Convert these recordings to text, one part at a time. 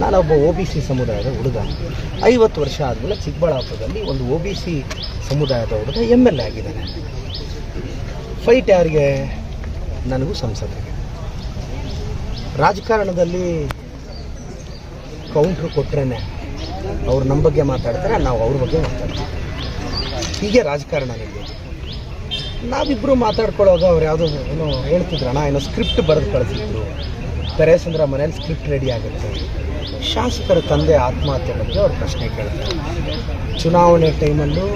ನಾನೊಬ್ಬ O B C ಸಮುದಾಯದ ಹುಡುಗ. ಐವತ್ತು ವರ್ಷ ಆದಮೇಲೆ ಚಿಕ್ಕಬಳ್ಳಾಪುರದಲ್ಲಿ ಒಂದು ಒ ಬಿ ಸಿ ಸಮುದಾಯದ ಹುಡುಗ ಎಂ ಎಲ್ ಎ ಆಗಿದ್ದಾನೆ. ಫೈಟ್ ಯಾರಿಗೆ? ನನಗೂ ಸಂಸದರಿಗೆ ರಾಜಕಾರಣದಲ್ಲಿ ಕೌಂಟ್ರ್ ಕೊಟ್ರೇ ಅವ್ರು ನಮ್ಮ ಬಗ್ಗೆ ಮಾತಾಡ್ತಾರೆ, ನಾವು ಅವ್ರ ಬಗ್ಗೆ ಮಾತಾಡ್ತೀವಿ. ಹೀಗೆ ರಾಜಕಾರಣ ನಡೆಯೋದು ನಾವಿಬ್ಬರು ಮಾತಾಡ್ಕೊಳ್ಳೋವಾಗ ಅವ್ರು ಯಾವುದೋ ಏನೋ ಹೇಳ್ತಿದ್ರಣ ಏನೋ ಸ್ಕ್ರಿಪ್ಟ್ ಬರೆದು ಕಳಿಸಿದ್ರು. ಪರೇಶಂದ್ರ ಮನೇಲಿ ಸ್ಕ್ರಿಪ್ಟ್ ರೆಡಿ ಆಗುತ್ತೆ. ಶಾಸಕರ ತಂದೆ ಆತ್ಮಹತ್ಯೆ ಬಗ್ಗೆ ಅವ್ರು ಪ್ರಶ್ನೆ ಕೇಳ್ತಾರೆ. ಚುನಾವಣೆ ಟೈಮಲ್ಲೂ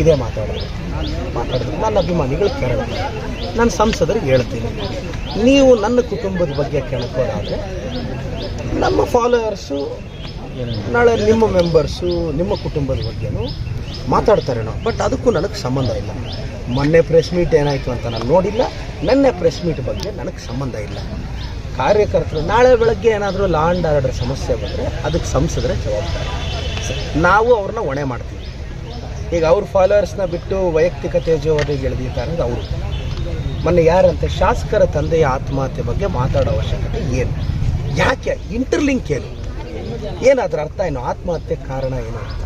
ಇದೇ ಮಾತಾಡೋದು. ಮಾತಾಡೋದು. ನನ್ನ ಅಭಿಮಾನಿಗಳು ಕೇಳೋದು. ನಾನು ಸಂಸದರಿಗೆ ಹೇಳ್ತೀನಿ. ನೀವು ನನ್ನ ಕುಟುಂಬದ ಬಗ್ಗೆ ಕೇಳ್ಕೋದಾದರೆ ನಮ್ಮ ಫಾಲೋವರ್ಸು ನಾಳೆ ನಿಮ್ಮ ಮೆಂಬರ್ಸು ನಿಮ್ಮ ಕುಟುಂಬದ ಬಗ್ಗೆನೂ ಮಾತಾಡ್ತಾರೇನೋ ಬಟ್ ಅದಕ್ಕೂ ನನಗೆ ಸಂಬಂಧ ಇಲ್ಲ. ಮೊನ್ನೆ ಪ್ರೆಸ್ ಮೀಟ್ ಏನಾಯಿತು ಅಂತ ನಾನು ನೋಡಿಲ್ಲ. ನೆನ್ನೆ ಪ್ರೆಸ್ ಮೀಟ್ ಬಗ್ಗೆ ನನಗೆ ಸಂಬಂಧ ಇಲ್ಲ. ಕಾರ್ಯಕರ್ತರು, ನಾಳೆ ಬೆಳಗ್ಗೆ ಏನಾದರೂ ಲಾ ಆ್ಯಂಡ್ ಆರ್ಡರ್ ಸಮಸ್ಯೆ ಬಂದರೆ ಅದಕ್ಕೆ ಸಂಸದರೇ ಜವಾಬ್ದಾರಿ. ನಾವು ಅವ್ರನ್ನ ಹೊಣೆ ಮಾಡ್ತೀವಿ. ಈಗ ಅವ್ರ ಫಾಲೋವರ್ಸ್ನ ಬಿಟ್ಟು ವೈಯಕ್ತಿಕ ತೇಜೋವಧಿಗೆ ಎಳೆದಿದ್ದಾರೆ ಅವರು. ಮೊನ್ನೆ ಯಾರಂತೆ? ಶಾಸಕರ ತಂದೆಯ ಆತ್ಮಹತ್ಯೆ ಬಗ್ಗೆ ಮಾತಾಡೋ ಅವಶ್ಯಕತೆ ಏನು? ಯಾಕೆ? ಇಂಟರ್ಲಿಂಕ್ ಏನು? ಏನಾದ್ರ ಅರ್ಥ ಏನು? ಆತ್ಮಹತ್ಯೆ ಕಾರಣ ಏನು ಅಂತ.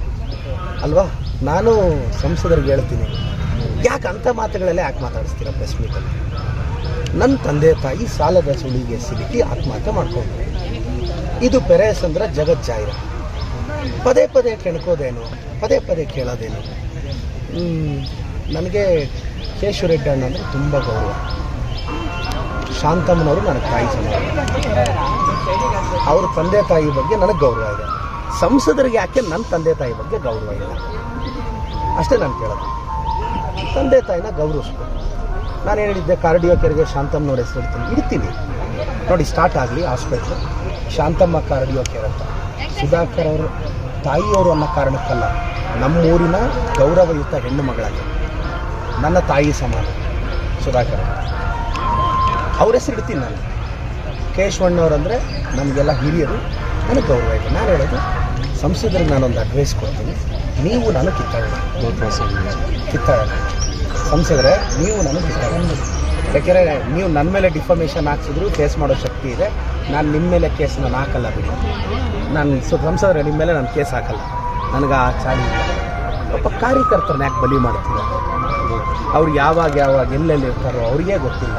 ಅಲ್ವಾ? ನಾನು ಸಂಸದರಿಗೆ ಹೇಳ್ತೀನಿ. ಯಾಕೆ ಅಂಥ ಮಾತುಗಳಲ್ಲೇ ಯಾಕೆ ಮಾತಾಡಿಸ್ತೀರ ಪ್ರೆಸ್ ಮೀಟಲ್ಲಿ ನನ್ನ ತಂದೆ ತಾಯಿ ಸಾಲದ ಸುಳಿಗೆ ಸಿಲುಕಿ ಆತ್ಮಹತ್ಯೆ ಮಾಡ್ಕೊಂಡ್ರು. ಇದು ಪೆರೇಸ್ ಅಂದ್ರೆ ಜಗಜ್ಜಾಹಿರ ಪದೇ ಪದೇ ಕೆಣ್ಕೋದೇನು? ಪದೇ ಪದೇ ಕೇಳೋದೇನು? ನನಗೆ ನನಗೆ ಕೇಶವರೆಡ್ಡಿ ಅಣ್ಣ ಅಂದರೆ ತುಂಬ ಗೌರವ. ಶಾಂತಮ್ಮನವರು ನನಗೆ ತಾಯಿ ಸಮಾನ ಅವ್ರ ತಂದೆ ತಾಯಿ ಬಗ್ಗೆ ನನಗೆ ಗೌರವ ಇದೆ. ಸಂಸದರಿಗೆ ಯಾಕೆ ನನ್ನ ತಂದೆ ತಾಯಿ ಬಗ್ಗೆ ಗೌರವ ಇಲ್ಲ? ಅಷ್ಟೇ ನಾನು ಕೇಳೋದು. ತಂದೆ ತಾಯಿನ ಗೌರವಿಸ್ಬೇಕು. ನಾನು ಹೇಳಿದ್ದೆ ಕಾರ್ಡಿಯೋ ಕೆರೆಗೆ ಶಾಂತಮ್ಮನವ್ರ ಹೆಸರು ಇಡ್ತೀನಿ. ಇಡ್ತೀನಿ. ನೋಡಿ ಸ್ಟಾರ್ಟ್ ಆಗಲಿ ಹಾಸ್ಪಿಟ್ಲು ಶಾಂತಮ್ಮ ಕಾರ್ಡಿಯೋ ಕೇರ್ ಅಂತ. ಸುಧಾಕರ್ ಅವರು, ತಾಯಿಯವರು ಅನ್ನೋ ಕಾರಣಕ್ಕಲ್ಲ, ನಮ್ಮೂರಿನ ಗೌರವಯುತ ಹೆಣ್ಣು ಮಗಳಾಗಿ ನನ್ನ ತಾಯಿ ಸಮಾನ. ಸುಧಾಕರ್ ಅವ್ರ ಹೆಸರು ಇಡ್ತೀನಿ ನಾನು. ಕೇಶವಣ್ಣವ್ರಂದರೆ ನಮಗೆಲ್ಲ ಹಿರಿಯರು, ನನಗೆ ಗೌರವ ಇದೆ. ನಾನು ಹೇಳೋದು, ಸಂಸದರಿಗೆ ನಾನೊಂದು ಅಡ್ವೈಸ್ ಕೊಡ್ತೀನಿ. ನೀವು ನಾನು ಕಿತ್ತಾಡೋಣ ಕಿತ್ತಾಡೋಣ ಸಂಸದರೇ, ನೀವು ನನಗೆ ಕಿತ್ತಾಡೋಣ ಯಾಕೆಂದರೆ ನೀವು ನನ್ನ ಮೇಲೆ ಡಿಫಾಮೇಷನ್ ಹಾಕ್ಸಿದ್ರು ಕೇಸ್ ಮಾಡೋ ಶಕ್ತಿ ಇದೆ. ನಾನು ನಿಮ್ಮ ಮೇಲೆ ಕೇಸ್ ನಾನು ಹಾಕಲ್ಲ ಬಿಡಿ. ನಾನು ಸೊ, ಸಂಸದರೇ ನಿಮ್ಮ ಮೇಲೆ ನಾನು ಕೇಸ್ ಹಾಕಲ್ಲ. ನನಗೆ ಆ ಚಾಳಿ ಒಬ್ಬ ಕಾರ್ಯಕರ್ತರನ್ನ ಯಾಕೆ ಬಲಿ ಮಾಡ್ತೀರ? ಅವ್ರು ಯಾವಾಗ ಯಾವಾಗ ಎಲ್ಲೆಲ್ಲಿ ಇರ್ತಾರೋ ಅವ್ರಿಗೆ ಗೊತ್ತಿಲ್ಲ.